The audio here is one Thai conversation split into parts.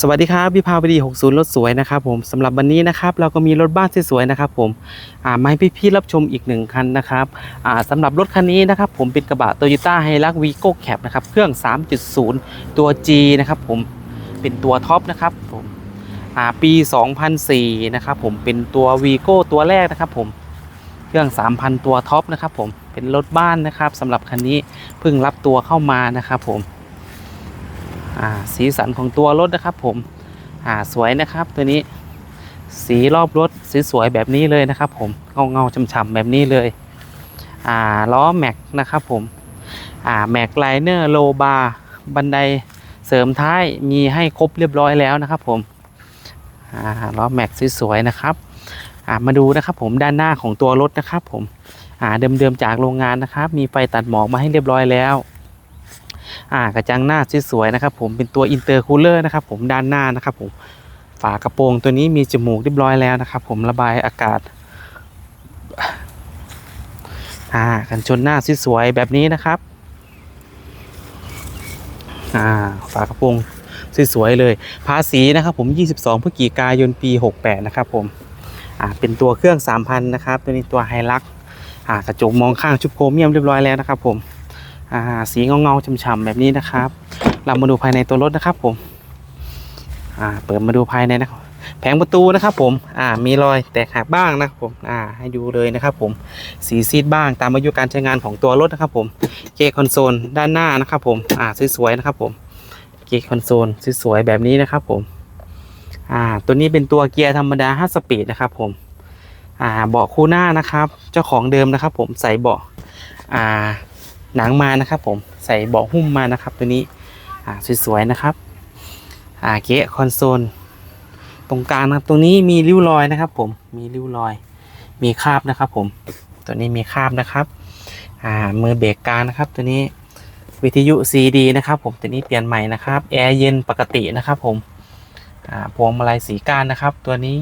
สวัสดีครับวิภาวดี 60 รถสวยนะครับผมสำหรับวันนี้นะครับเราก็มีรถบ้านสวยๆนะครับผมอ่ามาให้พี่ๆรับชมอีกหนึ่งคันนะครับอ่าสำหรับรถคันนี้นะครับผมเป็นกระบะ Toyota h i l u x Vigo Cap นะครับเครื่อง 3.0 ตัว G นะครับผมเป็นตัวท็อปนะครับผมอ่าปี 2004 นะครับผมเป็นตัว Vigo ตัวแรกนะครับผมเครื่อง 3,000 ตัวท็อปนะครับผมเป็นรถบ้านนะครับสำหรับคันนี้เพิ่งรับตัวเข้ามานะครับผม สีสันของตัวรถนะครับผมสวยนะครับตัวนี้สีรอบรถสีสวยแบบนี้เลยนะครับ ผมเงาเงาๆฉ่ำๆแบบนี้เลยล้อแม็กนะครับผมแม็กไลเนอร์โลบาร์บันไดเสริมท้ายมีให้ครบเรียบร้อยแล้วนะครับ ผมล้อแม็กสวยๆนะครับมาดูนะครับผมด้านหน้าของตัวรถนะครับ ผมเดิมๆจากโรงงานนะครับ มีไฟตัดหมอกมาให้เรียบร้อยแล้ว อ่ากระจังหน้าสวยๆนะครับผมเป็นตัวอินเตอร์คูลเลอร์นะครับผมด้านหน้านะครับผมฝากระโปรงตัวนี้มีจมูกเรียบร้อยแล้วนะครับผมระบายอากาศอ่ากันชนหน้าสวยๆแบบนี้นะครับอ่าฝากระโปรงสวยๆเลย ภาษีนะครับผม 22พฤศจิกายนปี 68 นะครับผมอ่าเป็นตัวเครื่อง 3,000 นะครับ ตัวนี้ตัวไฮลักอ่ากระจกมองข้างชุบโครเมียมเรียบร้อยแล้วนะครับผม อ่าสีเงาเงาๆฉ่ำๆแบบนี้นะครับ เรามาดูภายในตัวรถนะครับผมอ่าเปิดมาดูภายในนะครับแผงประตูนะครับผมอ่ามีรอยแตกหักบ้างนะครับผมอ่าให้ดูเลยนะครับผมสีซีดบ้างตามอายุการใช้งานของตัวรถนะครับผมเกียร์คอนโซลด้านหน้านะครับผมอ่าสวยๆนะครับผมเกียร์คอนโซลสวยๆแบบนี้นะครับผมอ่าตัวนี้เป็นตัวเกียร์ธรรมดา 5 สปีดนะครับผมอ่าเบาะคู่หน้านะครับ เจ้าของเดิมนะครับผมใส่เบาะอ่า หนังมานะครับผมใส่เบาะหุ้มมานะครับตัวนี้อ่าสวยๆนะครับอ่าเกะคอนโซลตรงกลางนะครับตรงนี้มีริ้วรอยนะครับ ผมมีริ้วรอย มีคราบนะครับ ผมตัวนี้มีคราบนะครับอ่ามือเบรกกลางนะครับ ตัวนี้วิทยุ CD นะครับ ผมตัวนี้เปลี่ยนใหม่นะครับแอร์เย็นปกตินะครับ ผมอ่าพวงมาลัยสีก้านนะครับ ตัวนี้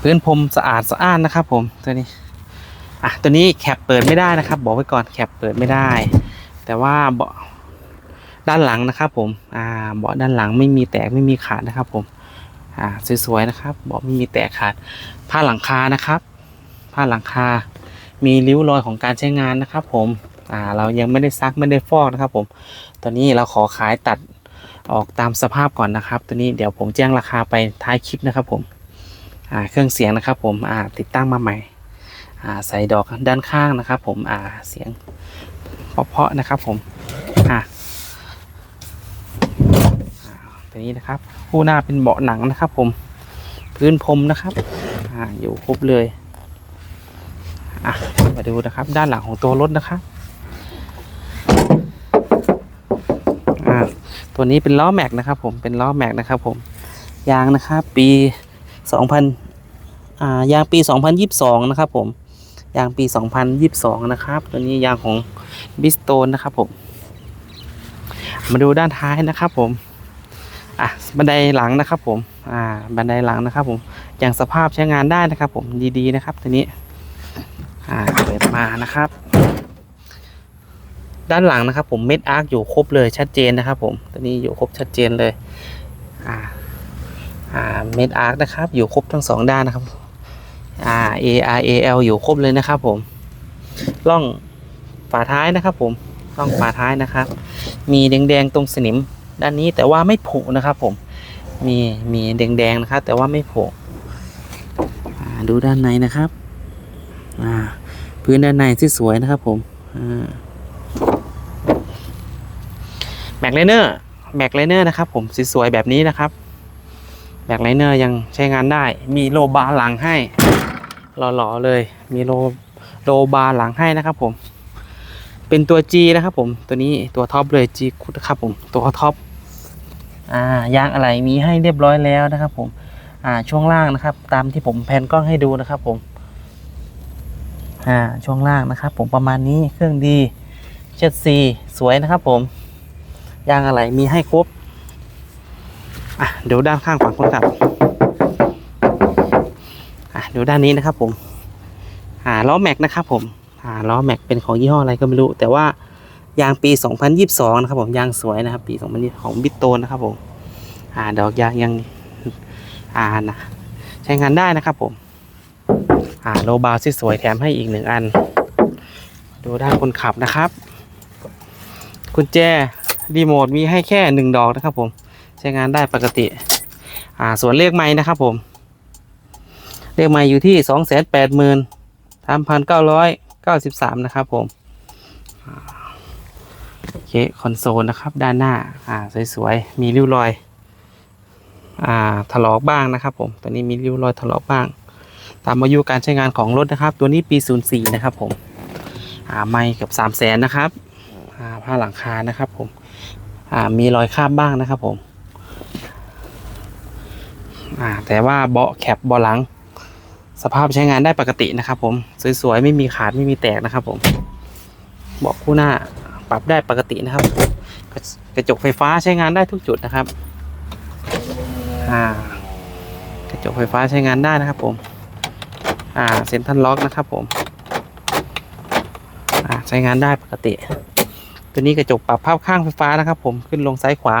พื้นพรมสะอาดสะอ้านนะครับ ผมตัวนี้ อะตัวนี้แคปเปิดไม่ได้นะครับ บอกไว้ก่อนแคปเปิดไม่ได้ แต่ว่าเบาะด้านหลังนะครับ ผมอ่าเบาะด้านหลังไม่มีแตกไม่มีขาดนะครับ ผมอ่าสวยๆนะครับเบาะไม่มีแตกขาดผ้าหลังคานะครับ ผ้าหลังคา มีริ้วรอยของการใช้งานนะครับ ผมอ่าเรายังไม่ได้ซักไม่ได้ฟอกนะครับ ผมตัวนี้เราขอขายตัดออกตามสภาพก่อนนะครับ ตัวนี้เดี๋ยวผมแจ้งราคาไปท้ายคลิปนะครับ ผมอ่าเครื่องเสียงนะครับ ผมอ่าติดตั้งมาใหม่ ใส่ดอกด้านข้างนะครับ ผมอ่าเสียงเพาะๆนะครับ ผมอ่าอ่าตัวนี้นะครับ คู่หน้าเป็นเบาะหนังนะครับ ผมพื้นพรมนะครับอ่าอยู่ครบเลยอะมาดูนะครับ ด้านหลังของตัวรถนะครับอ่าตัวนี้เป็นล้อแม็กนะครับ ผมเป็นล้อแม็กนะครับ ผมยางนะครับ ปี 2000อ่ายางปี 2022 นะครับ ผม ยางปี 2022 นะครับ ตัวนี้ยางของบิสโตนนะครับผม มาดูด้านท้ายนะครับผม อะ บันไดหลังนะครับผม อ่า บันไดหลังนะครับผม อย่างสภาพใช้งานได้นะครับผม ดีๆนะครับตัวนี้ อ่า เปิดมานะครับ ด้านหลังนะครับผม เม็ดอาร์คอยู่ครบเลยชัดเจนนะครับผม ตัวนี้อยู่ครบชัดเจนเลย อ่า อ่า เม็ดอาร์คนะครับ อยู่ครบทั้งสองด้านนะครับ อ่า A R A L อยู่ครบเลยนะครับผมล่องฝาท้ายนะครับผมล่องฝาท้ายนะครับ มีแดงๆตรงสนิมด้านนี้แต่ว่าไม่ผุนะครับผมมีมีแดงๆนะครับ แต่ว่าไม่ผุดูด้านในนะครับอ่าพื้นด้านในที่สวยนะครับผมแม็กไลเนอร์แม็กไลเนอร์นะครับ ผมสวยๆแบบนี้นะครับแบ็คไลเนอร์ยังใช้งานได้ มีโลบาร์หลังให้ หล่อๆเลย มีโลโลบาร์หลังให้นะครับผม เป็นตัว G นะครับผม ตัวนี้ตัวท็อปเลย G คุดครับผม ตัวท็อป อ่ายางอะไรมีให้เรียบร้อยแล้วนะครับผม อ่าช่วงล่างนะครับ ตามที่ผมแพนกล้องให้ดูนะครับผม อ่าช่วงล่างนะครับ ผมประมาณนี้เครื่องดีเช็ดซีสวยนะครับผม ยางอะไรมีให้ครบ อะเดี๋ยวด้านข้างฝั่งคนขับ ดี๋ยวด้านนี้นะครับผมอ่าล้อแม็กนะครับผมอ่าล้อแม็กเป็นของยี่ห้ออะไรก็ไม่รู้ แต่ว่ายางปี 2022 นะครับผมยางสวยนะครับ ปี 2020ของบิตโตนนะครับผมอ่าดอกยางยังอ่านะใช้งานได้นะครับผมอ่าโลบาร์สวยแถมให้อีกหนึ่งอัน ดูด้านคนขับนะครับกุญแจรีโมทมีให้แค่หนึ่งดอกนะครับผมใช้งานได้ปกติอ่าส่วนเลขไม้นะครับผม เลขไม้อยู่ที่สองแสนแปดหมื่นสามพันเก้าร้อยเก้าสิบสามนะครับผมโอเคคอนโซลนะครับด้านหน้าอ่าสวยๆ มีริ้วรอยอ่าถลอกบ้างนะครับผมตัวนี้มีริ้วรอยถลอกบ้าง ตามอายุการใช้งานของรถนะครับ ตัวนี้ปี 04 นะครับผมอ่าไม่กับ3 0 0แสนนะครับอ่าผ้าหลังคานะครับผมอ่ามีรอยคาบบ้างนะครับผมอ่าแต่ว่าเบาะแคปเบาะหลัง สภาพใช้งานได้ปกตินะครับ ผมสวยๆไม่มีขาดไม่มีแตกนะครับ ผมเบาะคู่หน้าปรับได้ปกตินะครับ กระจกไฟฟ้าใช้งานได้ทุกจุดนะครับกระจกไฟฟ้าใช้งานได้นะครับ ผมอ่าเซ็นทรัลล็อกนะครับ ผมอ่าใช้งานได้ปกติ ตัวนี้กระจกปรับภาพข้างไฟฟ้านะครับ ผมขึ้นลงซ้ายขวา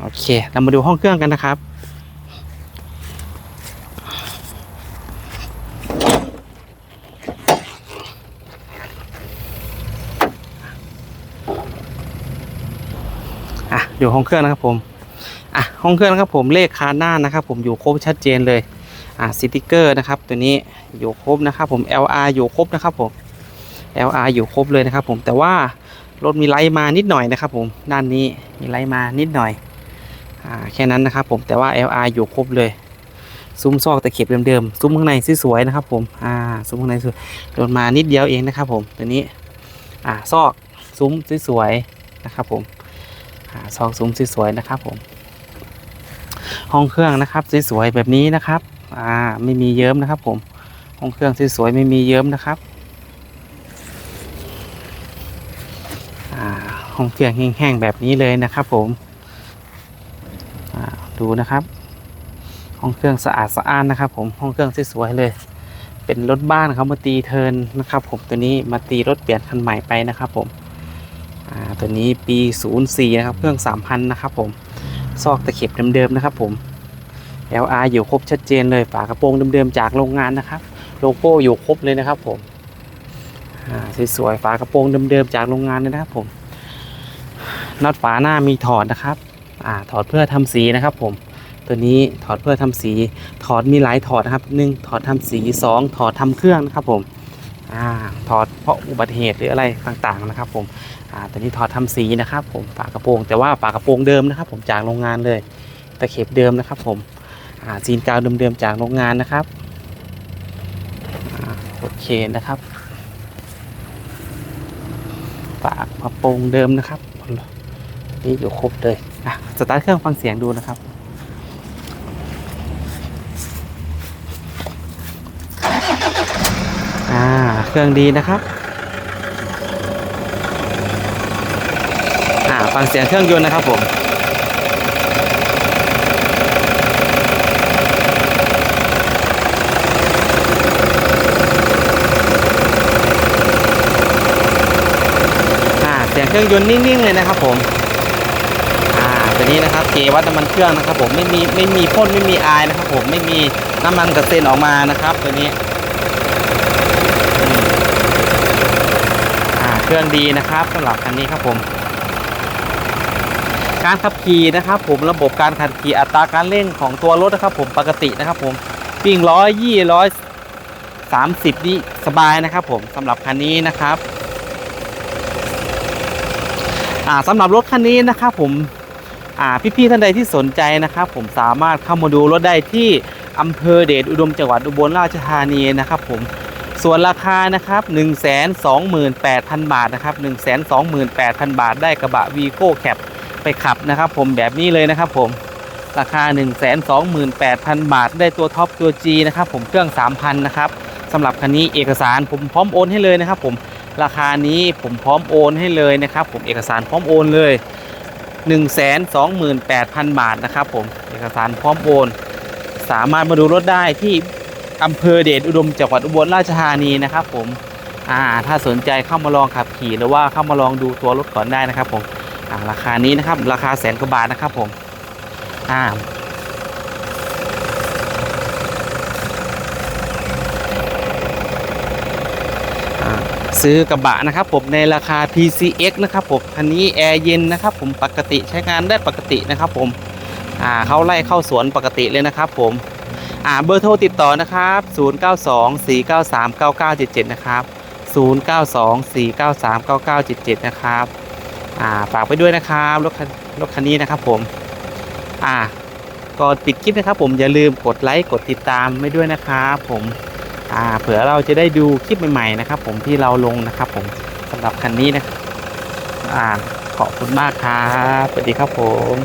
โอเค เรามาดูห้องเครื่องกันนะครับ อะดูห้องเครื่องนะครับผมอะห้องเครื่องนะครับผมเลขคานหน้านะครับผมอยู่ครบชัดเจนเลยอ่าสติกเกอร์นะครับตัวนี้อยู่ครบนะครับผม LR อยู่ครบนะครับผม LR อยู่ครบเลยนะครับผมแต่ว่ารถมีไลท์มานิดหน่อยนะครับผมด้านนี้มีไลท์มานิดหน่อยอ่าแค่นั้นนะครับผมแต่ว่า LR อยู่ครบเลย ซุ้มซอกตะเข็บเดิมๆซุ้มข้างในสวยๆนะครับผมอ่าซุ้มข้างในสวยโดนมานิดเดียวเองนะครับผมตัวนี้อ่าซอกซุ้มสวยๆนะครับผม ซอกซุ้มสวยๆนะครับผม ห้องเครื่องนะครับสวยๆแบบนี้นะครับ อ่าไม่มีเยิ้มนะครับ ผม ห้องเครื่องสวยๆไม่มีเยิ้มนะครับอ่าห้องเครื่องแห้งๆแบบนี้เลยนะครับ ผมอ่าดูนะครับ ห้องเครื่องสะอาดสะอ้านนะครับ ผมห้องเครื่องสวยๆเลย เป็นรถบ้านเขามาตีเทินนะครับ ผมตัวนี้มาตีรถเปลี่ยนคันใหม่ไปนะครับ ผม อ่าตัวนี้ปี 04 นะครับ เครื่อง 3,000 นะครับผม ซอกตะเข็บเดิมๆนะครับผม LR อยู่ครบชัดเจนเลย ฝากระโปรงเดิมๆจากโรงงานนะครับ โลโก้อยู่ครบเลยนะครับผมสวยๆ ฝากระโปรงเดิมๆจากโรงงานเลยนะครับผม น็อตฝาหน้ามีถอดนะครับอถอดเพื่อทำสีนะครับผม ตัวนี้ถอดเพื่อทำสี ถอดมีหลายถอดนะครับหนึ่งถอดทำสีสองถอดทำเครื่องนะครับผม อ่าถอดเพราะอุบัติเหตุหรืออะไรต่างๆนะครับ ผมอ่าตัวนี้ถอดทำสีนะครับ ผมฝากระโปรง แต่ว่าฝากระโปรงเดิมนะครับ ผมจากโรงงานเลยตะเข็บเดิมนะครับ ผมอ่าซีนกาวเดิมๆจากโรงงานนะครับโอเคนะครับฝากกระโปรงเดิมนะครับนี่อยู่ครบเลยอะสตาร์ทเครื่องฟังเสียงดูนะครับอ่า เครื่องดีนะครับอ่าฟังเสียงเครื่องยนต์นะครับผมอ่าเสียงเครื่องยนต์นิ่งๆเลยนะครับผม อ่า ตัวนี้นะครับเกวัดน้ำมันเครื่องนะครับผมไม่มีไม่มีพ่นไม่มีอายนะครับผมไม่มีน้ำมันกระเซ็นออกมานะครับ ตัวนี้อืมอ่า เครื่องดีนะครับสำหรับคันนี้ครับผม การขับขี่นะครับ ผมระบบการขับขี่อัตราการเร่งของตัวรถนะครับ ผมปกตินะครับผมวิ่งร้อยยี่ร้อยสามสิบนี่สบายนะครับ ผมสำหรับคันนี้นะครับอ่าสำหรับรถคันนี้นะครับ ผมอ่าพี่ๆท่านใดที่สนใจนะครับ ผมสามารถเข้ามาดูรถได้ที่อำเภอเดชอุดมจังหวัดอุบลราชธานีนะครับ ผม ส่วนราคานะครับ 1 2 8 0 0 0 บาทนะครับ 1 2 8 0 0 0 บาทได้กระบะวีโก้แคปไปขับนะครับ ผมแบบนี้เลยนะครับ ผมราคา 1 2 8 0 0 0 บาท ได้ตัวท็อปตัว G นะครับผมเครื่อง 3,000 นะครับสำหรับคันนี้เอกสารผมพร้อมโอนให้เลยนะครับ ผมราคานี้ผมพร้อมโอนให้เลยนะครับ ผมเอกสารพร้อมโอนเลย 1 2 8 0 0 0 บาทนะครับ ผมเอกสารพร้อมโอน สามารถมาดูรถได้ที่ อำเภอเดชอุดมจังหวัดอุบลราชธานีนะครับ ผมอ่าถ้าสนใจเข้ามาลองขับขี่หรือว่าเข้ามาลองดูตัวรถก่อนได้นะครับ ผมอ่าราคานี้นะครับราคาแสนกว่าบาทนะครับ ผมอ่าซื้อกระบะนะครับผมในราคา PCX นะครับผมคันนี้แอร์เย็นนะครับผมปกติใช้งานได้ปกตินะครับผมอ่าเขาไล่เข้าสวนปกติเลยนะครับผม อ่าเบอร์โทรติดต่อนะครับ 0924939977 นะครับ 0924939977 นะครับอ่าฝากไปด้วยนะครับรถคันรถคันนี้นะครับผมอ่าก่อนปิดคลิปนะครับผมอย่าลืมกดไลค์กดติดตามไม่ด้วยนะครับผมอ่าเผื่อเราจะได้ดูคลิปใหม่ๆนะครับ ผมที่เราลงนะครับ ผมสำหรับคันนี้นะครับอ่าขอบคุณมากครับสวัสดีครับผม